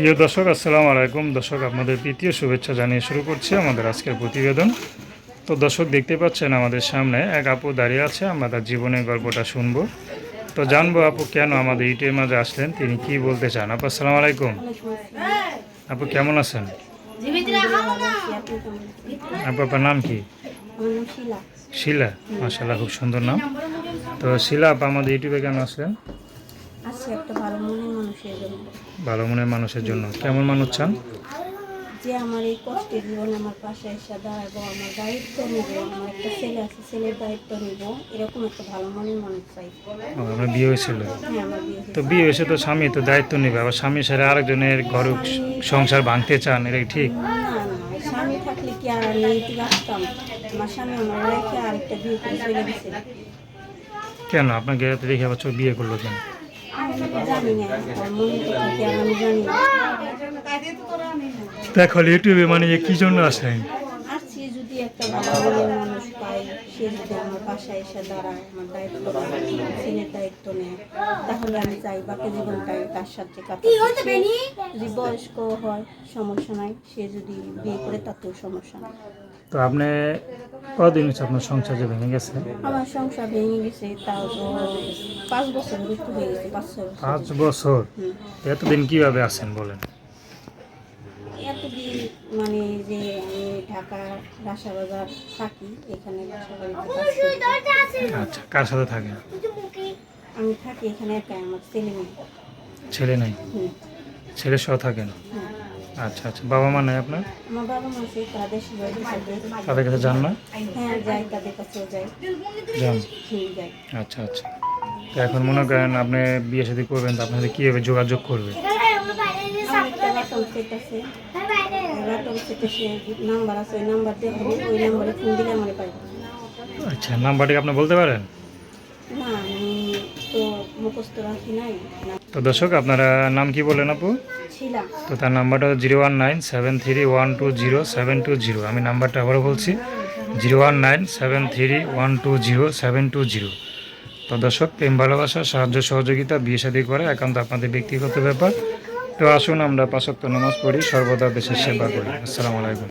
প্রিয় দর্শক আসসালামু আলাইকুম। দর্শক আপনাদের তৃতীয় শুভেচ্ছা জানিয়ে শুরু করছি আমাদের আজকের প্রতিবেদন। তো দর্শক দেখতে পাচ্ছেন আমাদের সামনে এক আপু দাঁড়িয়ে আছে আমরা তার জীবনের গল্পটা শুনব। তো জানব আপু কেন আমাদের ইটের মাঝে আসলেন তিনি কি বলতে চান? আপু আসসালামু আলাইকুম। আপু কেমন আছেন? আপু আপনার নাম কি? শিলা। মাসাল্লাহ খুব সুন্দর নাম। তো শিলা আপু আমাদের ইউটিউবে কেন আসলেন? একটা ভালো মনের মানুষের জন্য। ভালো মনের মানুষের জন্য। কেমন মানুষ চান? যে আমার এই কষ্টের জীবনে আমার পাশে এসে দাঁড়াবো আমার দায়িত্ব নেব আমার একটা ছেলে আছে ছেলের দায়িত্ব নেব এরকম একটা ভালো মনের মানুষ চাই। বিয়ে হয়েছিল? হ্যাঁ আমার বিয়ে তো বিয়ে হয়েছে তো স্বামী তো দায়িত্ব নেবে। আবার স্বামী সাথে আরেকজনের ঘর সংসার ভাঙতে চান এটা ঠিক? স্বামী থাকলে কি আর আমি আমার স্বামী আমার রেখে আরেকটা বিয়ে করে চলে গেছে। কেন? আপনাকে দেখে আবার বিয়ে করল কেন? দেখো ইউটিউবে মানে কি জন্য আসেন আসছি যদি একটা ভালো মানুষ পাই সে যদি আমার বাসায় এসে দাঁড়ায় আমার দায়িত্ব ছেলের দায়িত্ব নেয় তাহলে আমি চাই বাকি জীবনটাই তার সাথে যদি বয়স্ক হয় সমস্যা নাই সে যদি বিয়ে করে তাতেও সমস্যা নাই। তো আপনি কদিন হচ্ছে আপনার সংসার যে ভেঙে গেছে? আমার সংসার ভেঙে গেছে তাও তো পাঁচ বছর হয়ে গেছে পাঁচ বছর। পাঁচ বছর? এতদিন কীভাবে আছেন বলেন? এতদিন মানে যে আমি ঢাকা থাকি এখানে। আচ্ছা কার সাথে থাকেন? আমি থাকি এখানে আমার ছেলে ছেলে নাই? ছেলে সহ থাকেন। আচ্ছা আচ্ছা। বাবা মা নাই আপনার? আমার বাবা মা আছে তাদের তাদের কাছে যান না? হ্যাঁ যাই তাদের কাছেও যাই। যান। আচ্ছা আচ্ছা। তো এখন মনে করেন আপনি বিয়ে সাথে করবেন তো আপনাদের কীভাবে যোগাযোগ করবে? নাম্বার আছে নাম্বার দিয়ে ওই নাম্বারে ফোন দিলে আমার আচ্ছা নাম্বারটি আপনি বলতে পারেন? মুখস্থ রাখি নাই। তো দর্শক আপনারা নাম কি বলেন আপু? তো তার নাম্বারটা zero one nine seven three one two zero seven two zero. আমি নাম্বারটা আবারও বলছি zero one nine seven three one two zero seven two zero. তো দর্শক প্রেম ভালোবাসা সাহায্য সহযোগিতা বিয়ে শাদী করে একান্ত আপনাদের ব্যক্তিগত ব্যাপার। তো আসুন আমরা পাঁচক্ত নামাজ পড়ি সর্বদা দেশের সেবা করি। আসসালামু আলাইকুম।